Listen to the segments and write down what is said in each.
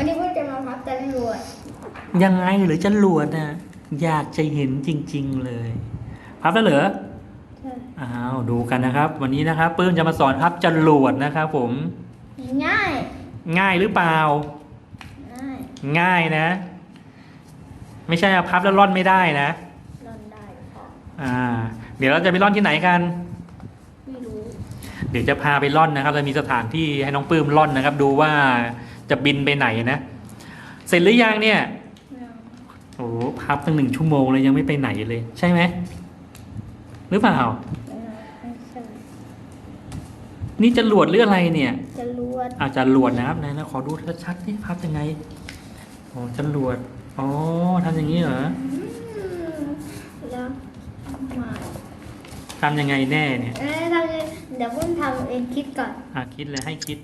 วันนี้เพื่อนจะมาพับจรวดยังไงหรือจะหลวดนะอยากจะเห็นจริง ๆเลย พับแล้วเหรอใช่อ้าวดูกันนะครับ วันนี้นะครับปื้มจะมาสอนพับจรวดนะครับ ผม ง่าย ง่ายหรือเปล่า ง่ายง่ายนะ ไม่ใช่เอาพับแล้วร่อนไม่ได้นะร่อนได้พออ่า เดี๋ยวเราจะไปร่อนที่ไหนกันไม่รู้เดี๋ยวจะพาไปร่อนนะครับเรามีสถานที่ให้น้องปื้มร่อนนะครับ ดูว่า จะบินไปไหนนะ เสร็จหรือยังเนี่ยไม่เอาโอ้โหพับตั้งหนึ่งชั่วโมงเลยยังไม่ไปไหนเลย ใช่ไหมหรือเปล่าไม่เอาไม่ใช่นี่จะหลวดหรืออะไรเนี่ยจรวดอาจจะหลวดนะครับไหนนะขอดูชัดๆนี่พับยังไงอ๋อจะหลวดอ๋อทำอย่างนี้เหรออืมแล้วมาทำยังไงแน่เนี่ยเอ้ยทำเลยเดี๋ยวเพิ่งทำเองคิดก่อน อะคิดเลยให้คิด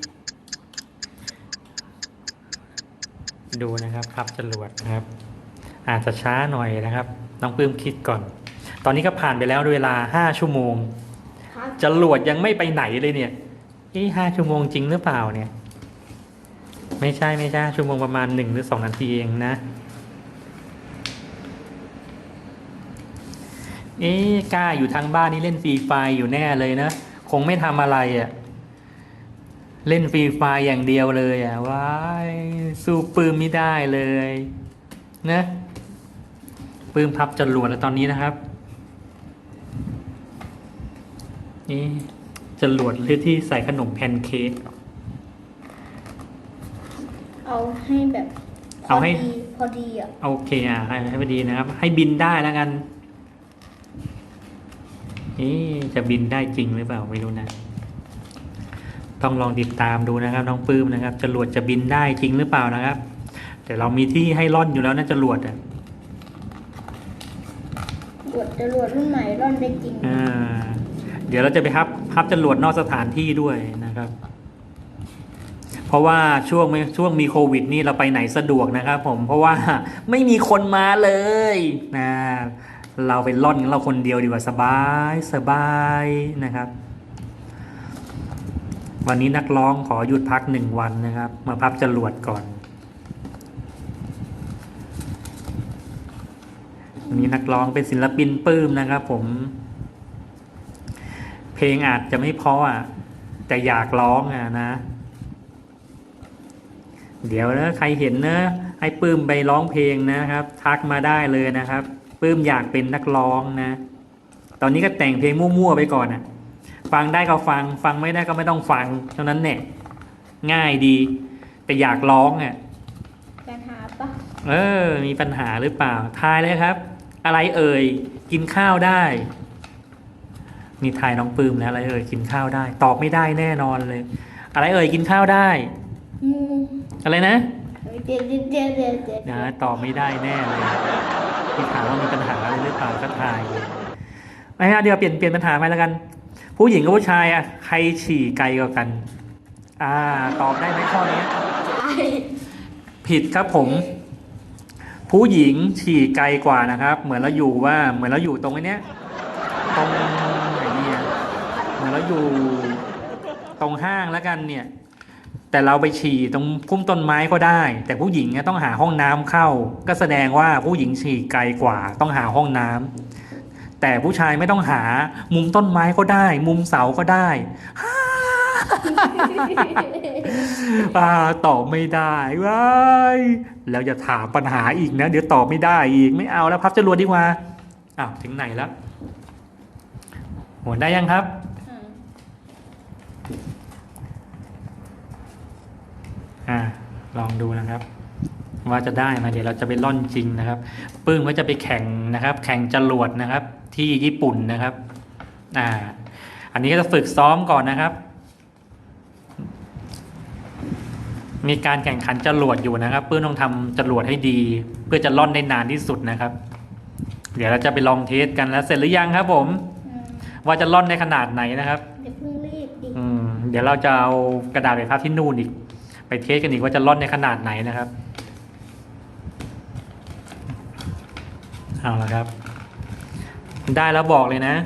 ดูนะครับพับจรวดนะครับ อาจจะช้าหน่อยนะครับ น้องปลื้มคิดก่อน ตอนนี้ก็ผ่านไปแล้วเวลาห้าชั่วโมงจรวดยังไม่ไปไหนเลยเนี่ยเอ้ห้าชั่วโมงจริงหรือเปล่าเนี่ย ไม่ใช่ไม่ใช่ชั่วโมงประมาณหนึ่งหรือสองนาทีเองนะเอ๊กล้าอยู่ทางบ้านนี่เล่นฟรีไฟอยู่แน่เลยนะ คงไม่ทำอะไรอะ่ะ เล่นฟรีไฟร์อย่างเดียวเลยอะ่ะว้ายสู้ปืนไม่ได้เลยนะปืนพับจรวดแล้วตอนนี้นะครับ นี่จรวดหรือที่ใส่ขนมแพนเค้กเอาให้แบบพเอาให้ดีพอดีอะโอเคอะให้ให้พอดีนะครับ ให้บินได้แล้วกันเอ๊ะจะบินได้จริงหรือเปล่าไม่รู้นะ ต้องลองติดตามดูนะครับน้องปื้มนะครับจรวดจะบินได้จริงหรือเปล่านะครับ แต่เรามีที่ให้ร่อนอยู่แล้วนะจรวดอะจรวดจรวดรุ่นใหม่ร่อนได้จริงอ่าเดี๋ยวเราจะไปพับพับจรวดนอกสถานที่ด้วยนะครับ เพราะว่าช่วงช่วงมีโควิด นี่เราไปไหนสะดวกนะครับ ผมเพราะว่าไม่มีคนมาเลยนะเราไปล่อนเราคนเดียวดีกว่าสบายสบายนะครับ วันนี้นักร้องขอหยุดพักหนึ่งวันนะครับ มาพับจรวดก่อนวันนี้นักร้องเป็นศิลปินปื้มนะครับ ผม เพลงอาจจะไม่พราะอะ แต่อยากร้องอะนะ เดี๋ยวนะใครเห็นนะให้ปื้มไปร้องเพลงนะครับ ทักมาได้เลยนะครับปื้มอยากเป็นนักร้องนะ ตอนนี้ก็แต่งเพลงมั่วๆไปก่อนนะ ฟังได้ก็ฟัง ฟังไม่ได้ก็ไม่ต้องฟัง เท่านั้นแหละง่ายดี แต่อยากร้องอะปัญหาปะเออ มีปัญหาหรือเปล่าทายเลยครับ อะไรเอ่ย กินข้าวได้นี่ทายน้องปื้มแล้วอะไรเอ่ยกินข้าวได้ ตอบไม่ได้แน่นอนเลย อะไรเอ่ยกินข้าวได้อืมอะไรนะเดี๋ยวเดี๋ยวเดี๋ยวเดี๋ยวเดี๋ยวนะตอบไม่ได้แน่เลยที่ถามว่ามีปัญหาอะไรหรือเปล่าก็ทายไม่ฮะเดี๋ยวเปลี่ยนเปลี่ยนปัญหาไปแล้วกัน ผู้หญิงกับผู้ชายอะใครฉี่ไกลกว่ากัน อ่า ตอบได้ไหมข้อนี้ใช่ผิดครับผม ผู้หญิงฉี่ไกลกว่านะครับ เหมือนเราอยู่ว่า เหมือนเราอยู่ตรงไอ้เนี้ยตรงไหนดีอะเหมือนเราอยู่ตรงห้างแล้วกันเนี่ย แต่เราไปฉี่ตรงพุ่มต้นไม้ก็ได้ แต่ผู้หญิงเนี่ยต้องหาห้องน้ำเข้า ก็แสดงว่าผู้หญิงฉี่ไกลกว่า ต้องหาห้องน้ำ แต่ผู้ชายไม่ต้องหา มุมต้นไม้ก็ได้ มุมเสาก็ได้อ่าตอบไม่ได้ว้ายแล้วอย่าถามปัญหาอีกนะ เดี๋ยวตอบไม่ได้อีกไม่เอาแล้วพับจรวดดีกว่าอ้าวถึงไหนแล้วโหได้ยังครับ อ่า ลองดูนะครับ ว่าจะได้ไหมเดี๋ยวเราจะไปล่อนจริงนะครับ ปึ้งว่าจะไปแข่งนะครับ แข่งจรวดนะครับ ที่ญี่ปุ่นนะครับอ่าอันนี้ก็จะฝึกซ้อมก่อนนะครับ มีการแข่งขันจรวดอยู่นะครับ เพื่อต้องทำจรวดให้ดี เพื่อจะล่อนได้นานที่สุดนะครับ เดี๋ยวเราจะไปลองเทสกันแล้วเสร็จหรือยังครับ ผมอืมว่าจะล่อนได้ขนาดไหนนะครับเดี๋ยวเพิ่งรีบดิอืมเดี๋ยวเราจะเอากระดาษไปพับที่นู่นอีก ไปเทสกันอีกว่าจะล่อนในขนาดไหนนะครับ เอาละครับ ได้แล้วบอกเลยนะ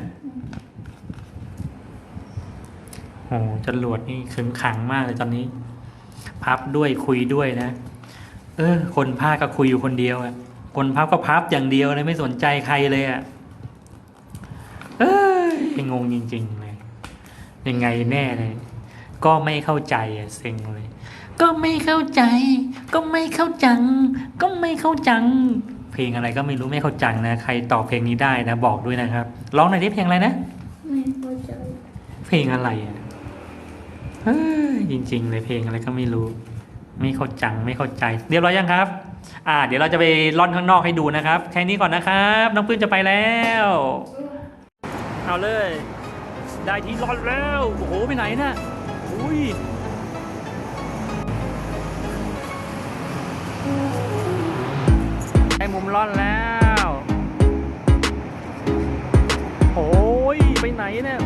โอ้จรวดนี่ขึงขังมากเลยตอนนี้ พับด้วยคุยด้วยนะ เออ คนพากก็คุยอยู่คนเดียวอะคนพับก็พับอย่างเดียวเลยไม่สนใจใครเลยอะเอ้ยงงจริงๆเลยยังไงแน่เลย ก็ไม่เข้าใจอะเซ็งเลย ก็ไม่เข้าใจ ก็ไม่เข้าจัง ก็ไม่เข้าจังเพ ลงอะไรก็ไม่รู้ไม่เข้าใจนะ ใครตอบเพลงนี้ได้นะ บอกด้วยนะครับ ร้องหน่อยได้เพลงอะไรนะ ไม่เข้าใจ เพลงอะไรอะเฮ้ยจริง ๆ เลยเพลงอะไรก็ไม่รู้ ไม่เข้าจังไม่เข้าใจ เรียบร้อยยังครับ อ่า เดี๋ยวเราจะไปล่อนข้างนอกให้ดูนะครับ แค่นี้ก่อนนะครับ น้องปื้มจะไปแล้ว เอาเลย ได้ที่ล่อนแล้ว โอ้โหไปไหนน่ะอุ้ย ร้อนแล้วโอ้ยไปไหนเนี่ย